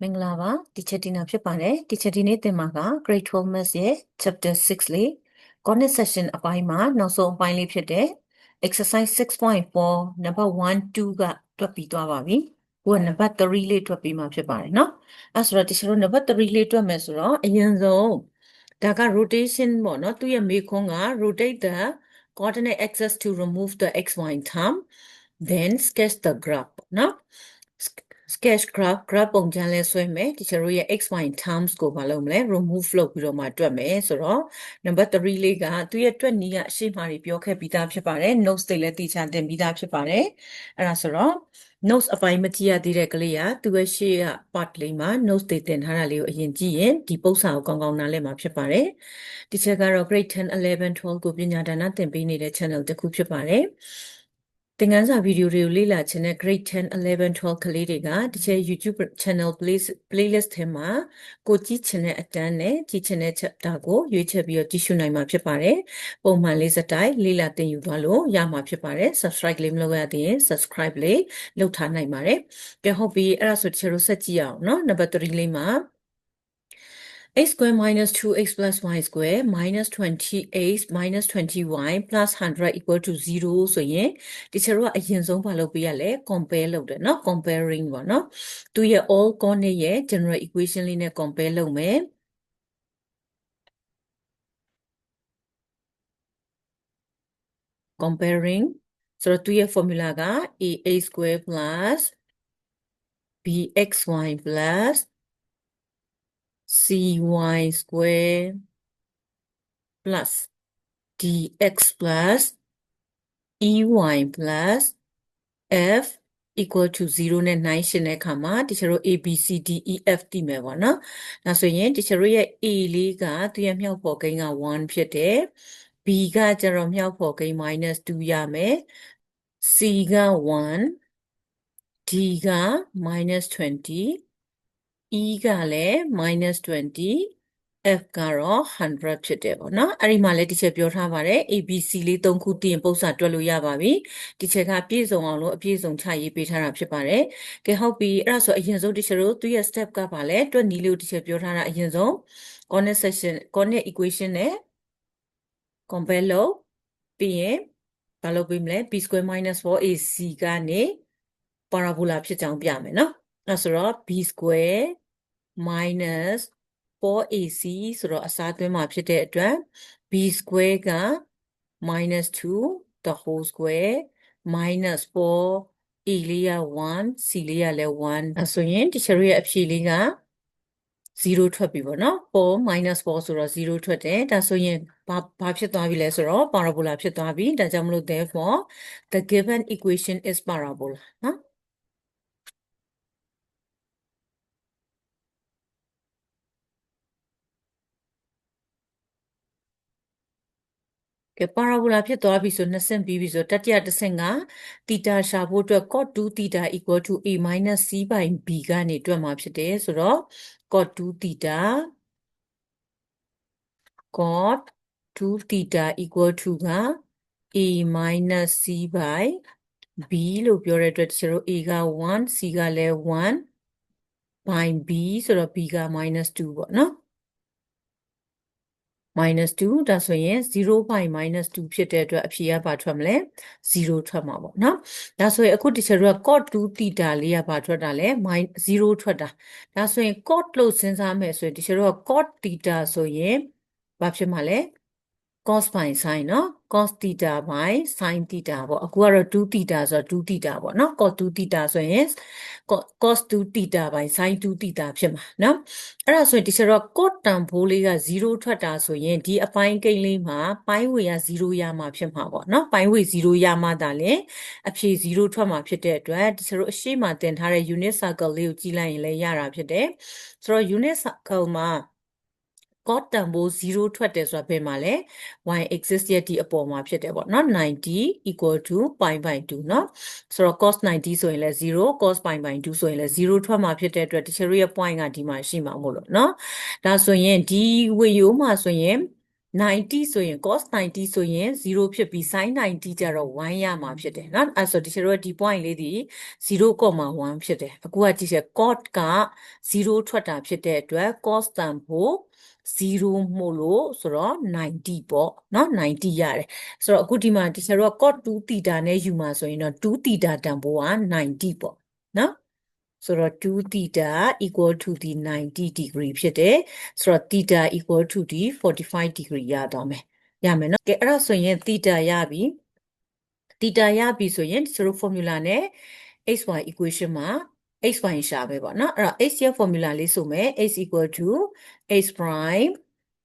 မင်္ဂလာပါ teacher Tina ဖြစ်ပါတယ် teacher ဒီနေ့သင်မှာက grade 12 maths ရဲ့ chapter 6လေး connect section အပိုင်းမှာနောက်ဆုံးအပိုင်းလေးဖြစ်တဲ့ exercise 6.4 number 1 2ကတွက်ပြီးသွားပါပြီ။ကိုက number 3လေးတွက်ပြီးမှဖြစ်ပါတယ်เนาะ။အဲဆိုတော့ teacher တို့ number 3လေးတွက်မယ်ဆိုတော့အရင်ဆုံးဒါက rotation ပေါ့เนาะသူရဲ့မေခွန်းက rotate the coordinate axis to remove the xy term then sketch the graph ပေါ့เนาะ sketch graph graph ပုံစံလဲဆွဲမယ်တချို့တို့ရဲ့ xy terms ကိုမလုပ်မလဲ remove လုပ်ပြီးတော့မှတွက်မယ်ဆိုတော့ number 3လေးကသူရဲ့တွက်နည်းကအရှိမှတွေပြောခဲ့ပြီးသားဖြစ်ပါတယ် notes တွေလည်းတည်ချတင်ပြီးသားဖြစ်ပါတယ်အဲ့ဒါဆိုတော့ notes အပိုင်းမကြည့်ရသေးတဲ့ကလေးကသူရဲ့ရှေ့က part လေးမှာ notes တွေတင်ထားတာလေးကိုအရင်ကြည့်ရင်ဒီပုံစံကိုကောင်းကောင်းနားလည်မှာဖြစ်ပါတယ်ဒီချက်ကတော့ grade 10 11 12ကိုပညာဒါနသင်ပေးနေတဲ့ channel တစ်ခုဖြစ်ပါတယ်သ င်ခန်းစာဗီဒီယိုတွေကိုလေ့လာခြင်းနဲ့ grade 10 11 12ကလေးတွေကဒီချက် YouTube channel playlist playlist ထဲမှာကိုကြည့်ချင်တဲ့အတန်းနဲ့ကြည့်ချင်တဲ့ chapter ကိုရွေးချယ်ပြီးတော့ကြည့်ရှုနိုင်မှာဖြစ်ပါတယ်။ပုံမှန်လေးစတိုင်းလေ့လာသင်ယူသွားလို့ရမှာဖြစ်ပါတယ်။ subscribe လေးမလုပ်ရသေးရင် subscribe လေးလုပ်ထားနိုင်ပါတယ်။ကဲဟုတ်ပြီအဲ့ဒါဆိုတချို့တို့ဆက်ကြည့်အောင်နော် number 3လေးမှာ x square minus 2x plus y square minus 20x minus 20y plus 100 equal to 0ဆိုရင်တချို့ကအရင်ဆုံးဘာလုပ်ပေးရလဲ compare လုပ်တယ်เนาะ comparing ပေါ့เนาะသူရဲ့ all coordinate ရဲ့ general equation လေးနဲ့ compare လုပ်မယ် comparing ဆိုတော့သူရဲ့ formula က a square plus bxy plus cy square plus dx plus ey plus f equal to 0နဲ့9ရှင်းတဲ့အခါမှာတချို့တို့ a b c d e f တည်မယ်ပေါ့နော်။ဒါဆိုရင်တချို့တို့ရဲ့ a လေးကသူရဲ့မြောက်ပေါ်ကိန်းက1ဖြစ်တယ်။ b ကကျတော့မြောက်ပေါ်ကိန်း -2 ရမယ်။ c က1 d က -20 e ကလည်း -20 f ကတော့100ဖြစ်တယ်ပေါ့နော်အဲ့ဒီမှာလည်းဒီချက်ပြောထားပါတယ် abc လေး၃ခုတည်ရင်ပုံစံတွက်လို့ရပါပြီဒီချက်ကပြည့်စုံအောင်လို့အပြည့်စုံချရေးပေးထားတာဖြစ်ပါတယ်ကဲဟုတ်ပြီအဲ့ဒါဆိုအရင်ဆုံးဒီချက်တို့သူရဲ့ step ကပါလဲတွက်နည်းလေးကိုဒီချက်ပြောထားတာအရင်ဆုံး coordinate section coordinate equation နဲ့ compare လုပ်ပြီးရင်ဘာလုပ်ပေးမလဲ b square minus 4ac ကနေ parabola ဖြစ်ကြောင်းပြမယ်နော်အဲ့ဆိုတော့ b square minus 4ac ဆိုတော့အစားသွင်းမှာဖြစ်တဲ့အတွက် b square က minus 2 the whole square minus 4 a လေးက1 c လေးကလည်း1အဲဆိုရင်တချို့ရဲ့အဖြေလေးက0ထွက်ပြီပေါ့နော်4 minus 4ဆိုတော့0ထွက်တယ်ဒါဆိုရင်ဘာဘာဖြစ်သွားပြီလဲဆိုတော့ parabola ဖြစ်သွားပြီဒါကြောင့်မလို့ therefore the given equation is parabola နော် ကဲပါရာဘိုလာဖြစ်သွားပြီဆို2ဆင့်ပြီးပြီဆိုတတိယတစ်ဆင့်ကသီတာရှာဖို့အတွက် cot 2 theta equal to a minus c by b ကနေတွက်မှာဖြစ်တယ်ဆိုတော့ cot 2 theta cot 2 theta equal to က a minus c by b လို့ပြောတဲ့အတွက်ကျတော့ a က1 c ကလည်း1 by b ဆိုတော့ b က minus 2ပေါ့နော် minus 2ဒါဆိုရင်0 by minus 2ဖြစ်တဲ့အတွက်အဖြေကဘာထွက်မလဲ0ထွက်မှာပေါ့နော်ဒါဆိုရင်အခုဒီချက်တော့ cot 2 theta လေးကဘာထွက်တာလဲ0ထွက်တာဒါဆိုရင် cot လို့စဉ်းစားမယ်ဆိုရင်ဒီချက်တော့ cot theta ဆိုရင်ဘာဖြစ်မှာလဲ cos ဘိုင် sin နော် cos theta ဘိုင် sin theta ပေါ့အခုကတော့2 theta ဆိုတော့2 theta ပေါ့နော် cos 2 theta ဆိုရင် cos 2 theta ဘိုင် sin 2 theta ဖြစ်မှာနော်အဲ့ဒါဆိုရင်ဒီဆိုတော့ cot တန်ဖိုးလေးက0ထွက်တာဆိုရင်ဒီအပိုင်းကိန်းလေးမှာပိုင်းဝေက0ရမှာဖြစ်မှာပေါ့နော်ပိုင်းဝေ0ရမှာဒါလည်းအဖြေ0ထွက်မှာဖြစ်တဲ့အတွက်ဒီဆိုတော့အရှိမတင်ထားတဲ့ unit circle လေးကိုကြည့်လိုက်ရင်လည်းရတာဖြစ်တယ်ဆိုတော့ unit circle မှာ cot တန်ဖိုး0ထွက်တယ်ဆိုတာဘယ်မှာလဲ y axis ရဲ့ဒီအပေါ်မှာဖြစ်တယ်ပေါ့နော်90 equal to pi by 2เนาะဆိုတော့ cos 90ဆိုရင်လည်း0 cos pi by 2ဆိုရင်လည်း0ထွက်မှာဖြစ်တဲ့အတွက်တချို့ရဲ့ point ကဒီမှာရှိမှာမို့လို့เนาะဒါဆိုရင်ဒီဝေရိုးမှာဆိုရင် 90ဆိုရင် cos 90ဆိုရင်0ဖြစ်ပြီး sin 90ကျတော့1ရမှာဖြစ်တယ်နော်အဲ့ဆိုဒီချက်တော့ဒီ point လေးဒီ0.1ဖြစ်တယ်အခုကကြည့်ချက် cos က0ထွက်တာဖြစ်တဲ့အတွက် cos တန်ဖို့ 0မို့လို့ဆိုတော့90ပေါ့နော်90ရတယ်ဆိုတော့အခုဒီမှာဒီချက်တော့ cos 2 theta နဲ့ယူမှာဆိုရင်တော့2 theta တန်ဖို့က90ပေါ့နော်ဆိုတော့2 theta equal to the 90 degree ဖြစ်တယ်ဆိုတော့ theta equal to the 45 degree ရသွားမယ်ရမယ်နော်ကဲအဲ့ဒါဆိုရင် theta ရပြီ theta ရပြီဆိုရင်ဆိုတော့ formula နဲ့ xy equation မှာ xy ရှာပဲပေါ့နော်အဲ့တော့ x ရဲ့ formula လေးဆိုမယ် x equal to x prime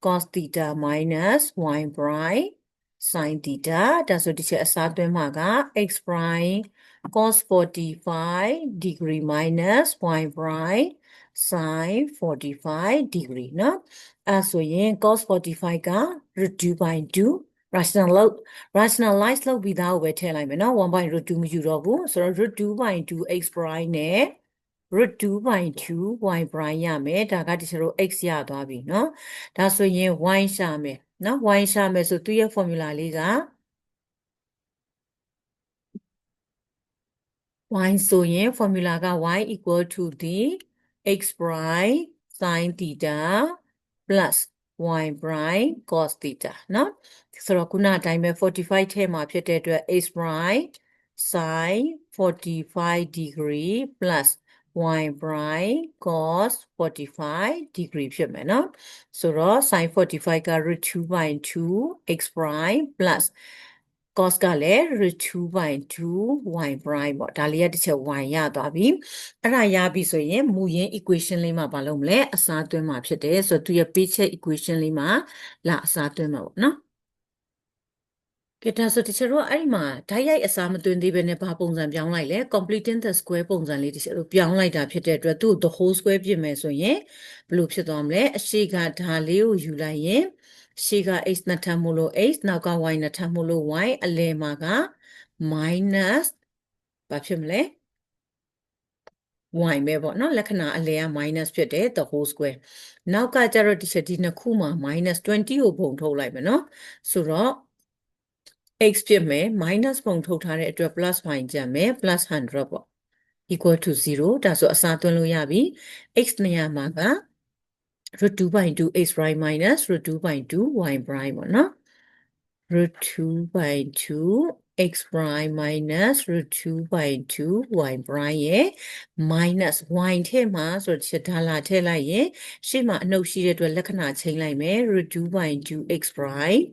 cos theta minus y prime sin theta ဒါဆိုဒီချက်အစားသွင်းမှာက x prime cos 45 degree minus y prime sin 45 degree เนาะအဲဆိုရင် cos 45က reduce by 2 rational လောက် rationalize လုပ်ပြီးသားကိုပဲထည့်လိုက်မယ်เนาะ1 by root 2မယူတော့ဘူးဆိုတော့ root 2 by 2 x prime နဲ့ root 2 by 2 y prime ရမယ်ဒါကဒီစရို x ရသွားပြီเนาะဒါဆိုရင် y ရှာမယ်เนาะ y ရှာမယ်ဆိုသူ့ရဲ့ formula လေးက y ဆိုရင် formula က y equal to the x prime sin theta plus y prime cos theta เนาะဆိုတော့ခုနအတိုင်းပဲ45ထဲမှာဖြစ်တဲ့အတွက် x prime sin 45 degree plus wine brine cos 45 degree ဖြစ်မယ်နော်ဆိုတော့ sin 45က root 2 by 2 x prime plus cos ကလည်း root 2 by 2 y prime ပေါ့ဒါလေးကတစ်ချက် y ရသွားပြီအဲ့ဒါရပြီဆိုရင်မူရင်း equation လေးမှာဘာလုပ်မလဲအစားသွင်းမှာဖြစ်တယ်ဆိုတော့သူရဲ့ page equation လေးမှာလာအစားသွင်းမှာပေါ့နော် ကဲဒါဆိုတချို့တော့အဲ့ဒီမှာဓာတ်ရိုက်အစားမသွင်းသေးဘဲနဲ့ဘာပုံစံပြောင်းလိုက်လဲ completing the square ပုံစံလေးတချို့ပြောင်းလိုက်တာဖြစ်တဲ့အတွက်သူ့ the whole square ပြင်မယ်ဆိုရင်ဘယ်လိုဖြစ်သွားမလဲအရှိကဓာလေးကိုယူလိုက်ရင်ရှေ့က x နှစ်ထပ်မို့လို့ x နောက်က y နှစ်ထပ်မို့လို့ y အလယ်မှာက minus ဘာဖြစ်မလဲ y ပဲပေါ့နော်လက္ခဏာအလယ်က minus ဖြစ်တယ် the whole square နောက်ကကျတော့ဒီချက်ဒီနှစ်ခုမှာ minus 20ကိုပုံထုတ်လိုက်မယ်နော်ဆိုတော့ x ဖြစ်မယ် minus ပုံထုတ်ထားတဲ့အတွက် plus y ကျန်မယ် plus 100ပေါ့ equal to 0ဒါဆိုအစားသွင်းလို့ရပြီ x နေရာမှာက root 2 by 2 x prime minus root 2 by 2 y prime ပေါ့နော် root 2 by 2 x prime minus root 2 by 2 y prime ရဲ့ minus y ထဲမှာဆိုတော့ချက်ထားလာထည့်လိုက်ရင်ရှေ့မှာအနှုတ်ရှိတဲ့အတွက်လက္ခဏာချိန်လိုက်မယ် root 2 by 2 x prime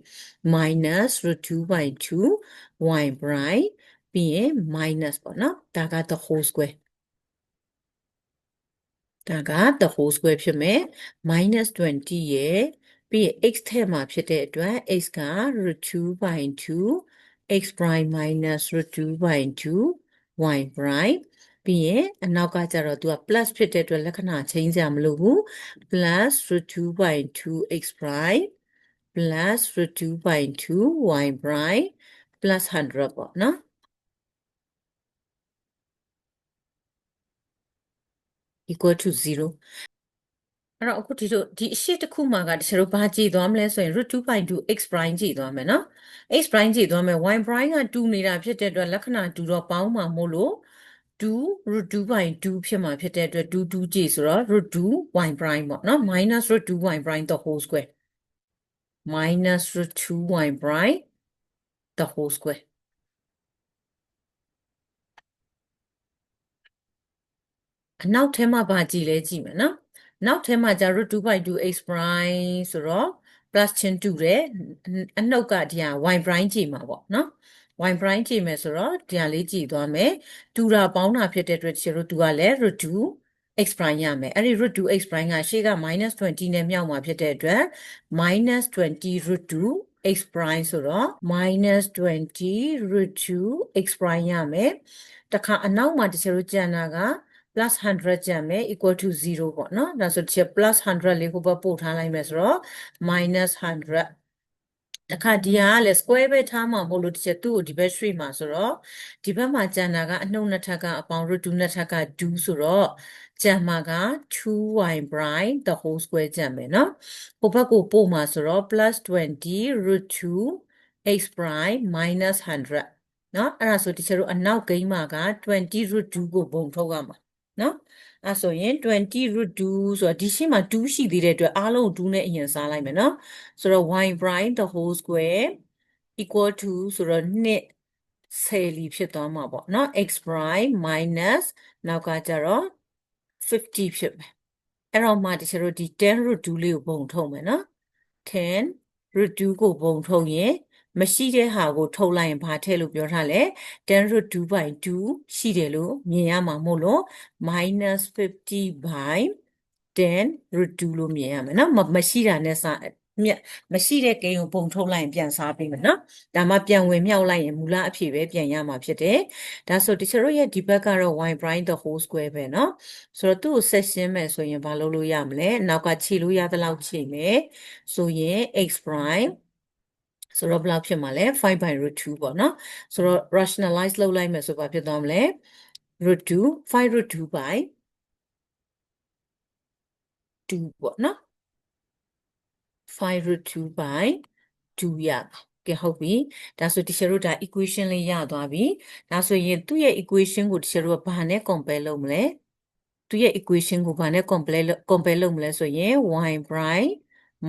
minus root 2 by 2 y prime ပြီးရင် minus ပေါ့နော်ဒါက the whole square ဒါက the whole square ဖြစ်မယ် minus 20ရဲ့ပြီးရင် x ထဲမှာဖြစ်တဲ့အတွက် x က root 2 by 2 x prime minus root 2 by 2 y prime ပြီးရင်အနောက်ကကျတော့သူက plus ဖြစ်တဲ့အတွက်လက္ခဏာချင်းစရာမလိုဘူး plus root 2 by 2 x prime plus root 2 by 2 y prime plus 100ပေါ့နော် equal to 0 အဲ့တော့အခုဒီလိုဒီအရှိတစ်ခုမှာကတချို့ဘာကြည့်သွားမလဲဆိုရင် root 2 by 2 x prime ကြည့်သွားမယ်နော် x prime ကြည့်သွားမယ် y prime က2နေတာဖြစ်တဲ့အတွက်လက္ခဏာ2တော့ပေါင်းမှာမို့လို့2 root 2 by 2ဖြစ်မှာဖြစ်တဲ့အတွက်2 2ကြည့်ဆိုတော့ root 2 y prime ပေါ့နော် minus root 2 y prime the whole square minus root 2 y prime the whole square အနောက်ထဲမှာဘာကြည့်လဲကြည့်မယ်နော် နောက်ထဲမှာကျ root 2 by 2 x prime ဆိုတော့ plus ချင်းတူတယ်အနှုတ်ကဒီဟာ y prime ကြည့်မှာပေါ့နော် y prime ကြည့်မယ်ဆိုတော့ဒီဟာလေးကြည့်သွားမယ်တူတာပေါင်းတာဖြစ်တဲ့အတွက်ကျတို့သူကလည်း root 2 x prime ရမယ်အဲ့ဒီ root 2 x prime ကရှေ့က -20 နဲ့မြောက်မှာဖြစ်တဲ့အတွက် -20 root 2 x prime ဆိုတော့ -20 root 2 x prime ရမယ်တခါအနောက်မှာတချို့ကျန်တာက plus 100ကျန်မယ် equal to 0ပေါ့နော်ဒါဆိုတစ်ချက် plus 100လေးဟိုဘက်ပို့ထားလိုက်မယ်ဆိုတော့ minus 100တခါဒီဟာကလည်း square ပဲထားမှာမဟုတ်လို့တစ်ချက်သူ့ကိုဒီဘက်ရွှေ့မှာဆိုတော့ဒီဘက်မှာကျန်တာကအနှုတ်နှစ်ထပ်ကအပေါင်း root 2နှစ်ထပ်က2ဆိုတော့ကျန်မှာက 2y prime the whole square ကျန်မယ်နော်ဟိုဘက်ကိုပို့မှာဆိုတော့ plus 20 root 2 x prime minus 100နော်အဲ့ဒါဆိုတချို့တို့အနောက်ဂိမ်းမှာက20 root 2ကိုပုံထုတ်ရမှာ နော်အဲ့ဆိုရင်20 root 2ဆိုတော့ဒီရှင်းမှာ2ရှိသေးတဲ့အတွက်အားလုံးကို2နဲ့အရင်စားလိုက်မယ်နော်ဆိုတော့ y prime the whole square equal to ဆိုတော့2 10လီဖြစ်သွားမှာပေါ့နော် x prime minus နောက်ကကြတော့50ဖြစ်မယ်အဲ့တော့မှတချို့တို့ဒီ10 root 2လေးကိုပုံထုတ်မယ်နော်10 root 2ကိုပုံထုတ်ရင် မရှိတဲ့ဟာကို ထုတ်လိုက်ရင်ဘာထည့်လို့ပြောထားလဲ10 root 2 by 2ရှိတယ်လို့မြင်ရမှာမို့လို့ minus 50 by 10 root 2လို့မြင်ရမယ်နော်မမရှိတာနဲ့စမြတ်မရှိတဲ့ကိန်းကိုပုံထုတ်လိုက်ရင်ပြန်စားပေးမယ်နော်ဒါမှပြန်ဝင်မြောက်လိုက်ရင်မူလအဖြစ်ပဲပြန်ရမှာဖြစ်တယ်ဒါဆိုတချို့ရဲ့ဒီဘက်ကတော့ y prime the whole square ပဲနော်ဆိုတော့သူ့ကိုဆက်ရှင်းမယ်ဆိုရင်ဘာလုပ်လို့ရမလဲနောက်ကခြေလို့ရသလောက်ခြေမယ်ဆိုရင် x prime ဆိုတော့ဘယ်လောက်ဖြစ်မှာလဲ5 by root 2ပေါ့နော်ဆိုတော့ rationalize လုပ်လိုက်မယ်ဆိုဘာဖြစ်သွားမလဲ root 2 5 root 2 by 2ပေါ့နော်5 root 2 by 2ရကဲဟုတ်ပြီဒါဆိုတချို့တို့ဒါ equation လေးရသွားပြီဒါဆိုရင်သူ့ရဲ့ equation ကိုတချို့တို့ကဘာနဲ့ compare လုပ်မလဲသူ့ရဲ့ equation ကိုဘာနဲ့ compare လုပ် compare လုပ်မလဲဆိုရင် y prime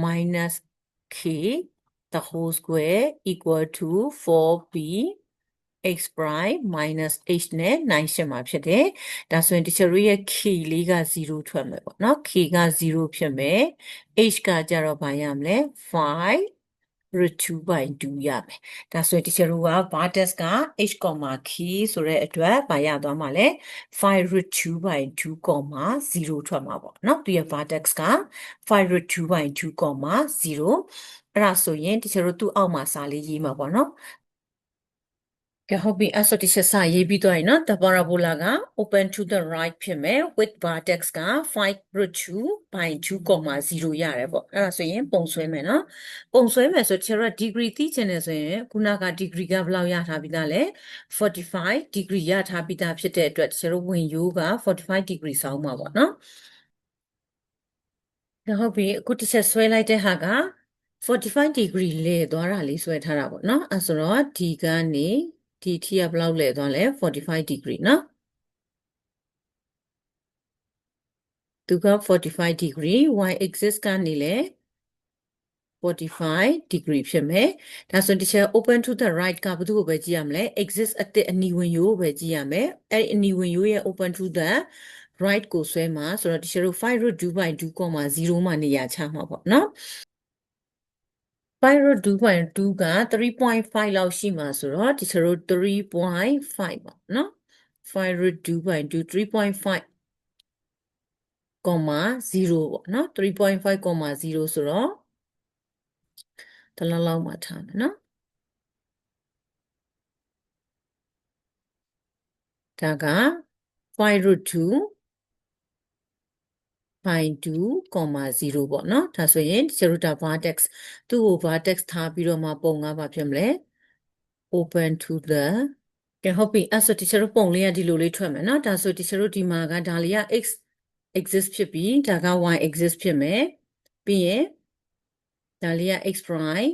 minus k the whole square equal to 4b x prime minus h နဲ့9ရှင်းမှာဖြစ်တယ်။ဒါဆိုရင်တချို့ရဲ့ k လေးက0ထွက်မယ်ပေါ့နော်။ k က0ဖြစ်မယ်။ h ကကြတော့ဘာရမလဲ5 root 2 by 2ရမယ်။ဒါဆိုရင်တချို့က vertex က h, k ဆိုတဲ့အတွက်ဘာရသွားမှာလဲ5 root 2 by 2, 0ထွက်မှာပေါ့နော်။သူရဲ့ vertex က5 root 2 by 2, 0 အဲ့ဒါဆိုရင်တချို့တို့သူ့အောက်မှာစာလေးရေးမှာပေါ့နော်ကဲဟုတ်ပြီအဲ့ဆိုဒီချက်စာရေးပြီးတော့ရင်နော် the parabola က open to the right ဖြစ်မယ် with vertex က5 root 2 by 2.0ရတယ်ပေါ့အဲ့ဒါဆိုရင်ပုံဆွဲမယ်နော်ပုံဆွဲမယ်ဆိုကျတော့ degree သိချင်တယ်ဆိုရင်ခုနက degree ကဘယ်လောက်ရထားပြီးသားလဲ45 degree ရထားပြီးသားဖြစ်တဲ့အတွက်ကျတော့ဝင်ရိုးက45 degree ဆောင်းမှာပေါ့နော်ဟုတ်ပြီအခုတစ်ချက်ဆွဲလိုက်တဲ့ဟာက 45 degree လဲသွားတာလေးဆွဲထားတာပေါ့နော်အဲဆိုတော့ဒီကနေဒီထိကဘယ်လောက်လဲသွားလဲ45 degree နော်သူက45 degree y axis ကနေလဲ45 degree ဖြစ်မယ်ဒါဆိုဒီချက် open to the right ကဘယ်သူ့ကိုပဲကြည့်ရမလဲ axis အတစ်အနီဝင်ရိုးကိုပဲကြည့်ရမယ်အဲ့ဒီအနီဝင်ရိုးရဲ့ open to the right ကိုဆွဲမှာဆိုတော့ဒီချက်တို့5 root 2 by 2.0မှာနေရာချမှာပေါ့နော် 5 root 2.2က3.5လောက်ရှိမှာဆိုတော့ဒီဆိုတော့3.5ပေါ့နော်5 root 2.2 3.5 comma 0ပေါ့နော်3.5 comma 0ဆိုတော့တလောက်လောက်မှထားမယ်နော်ဒါက5 root 2 by 2, 0 ပေါ့နော်ဒါဆိုရင်ကျတို့တာ vertex သူ့ကို vertex ထားပြီးတော့မှပုံကဘာဖြစ်မလဲ open to the ကဲဟုတ်ပြီအဲ့ဆိုတချို့တို့ပုံလေးကဒီလိုလေးထွက်မယ်နော်ဒါဆိုတချို့တို့ဒီမှာကဒါလေးက x exist ဖြစ်ပြီးဒါက y exist ဖြစ်မယ်ပြီးရင်ဒါလေးက x prime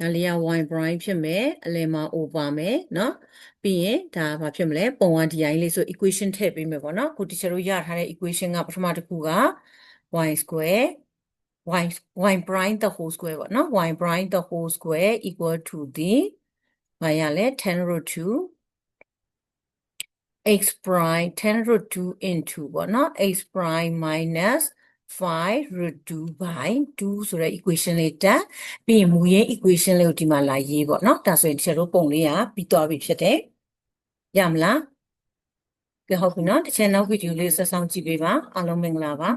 ဒါလေးက wine brine ဖြစ်မယ်အလယ်မှာ o ပါမယ်နော်ပြီးရင်ဒါဘာဖြစ်မလဲပုံဝဒီအိုင်းလေးဆို equation ထည့်ပေးမယ်ပေါ့နော်ကိုတီချာတို့ရထားတဲ့ equation ကပထမတစ်ခုက y square y y prime the whole square ပေါ့နော် y prime the whole square equal to the ဘာရလဲ10 root 2 x prime 10 root 2 into ပေါ့နော် x prime minus 2 5 root 2 by 2ဆိုတဲ့ equation လေးတက်ပြီးရင်မူရင်း equation လေးကိုဒီမှာလာရေးပေါ့နော်ဒါဆိုရင်ဒီချက်တို့ပုံလေးကပြီးသွားပြီဖြစ်တယ်ရမလားကဲဟုတ်ပြီနော်တစ်ချက်နောက်ဗီဒီယိုလေးဆက်ဆောင်ကြည့်ပေးပါအားလုံးမင်္ဂလာပါ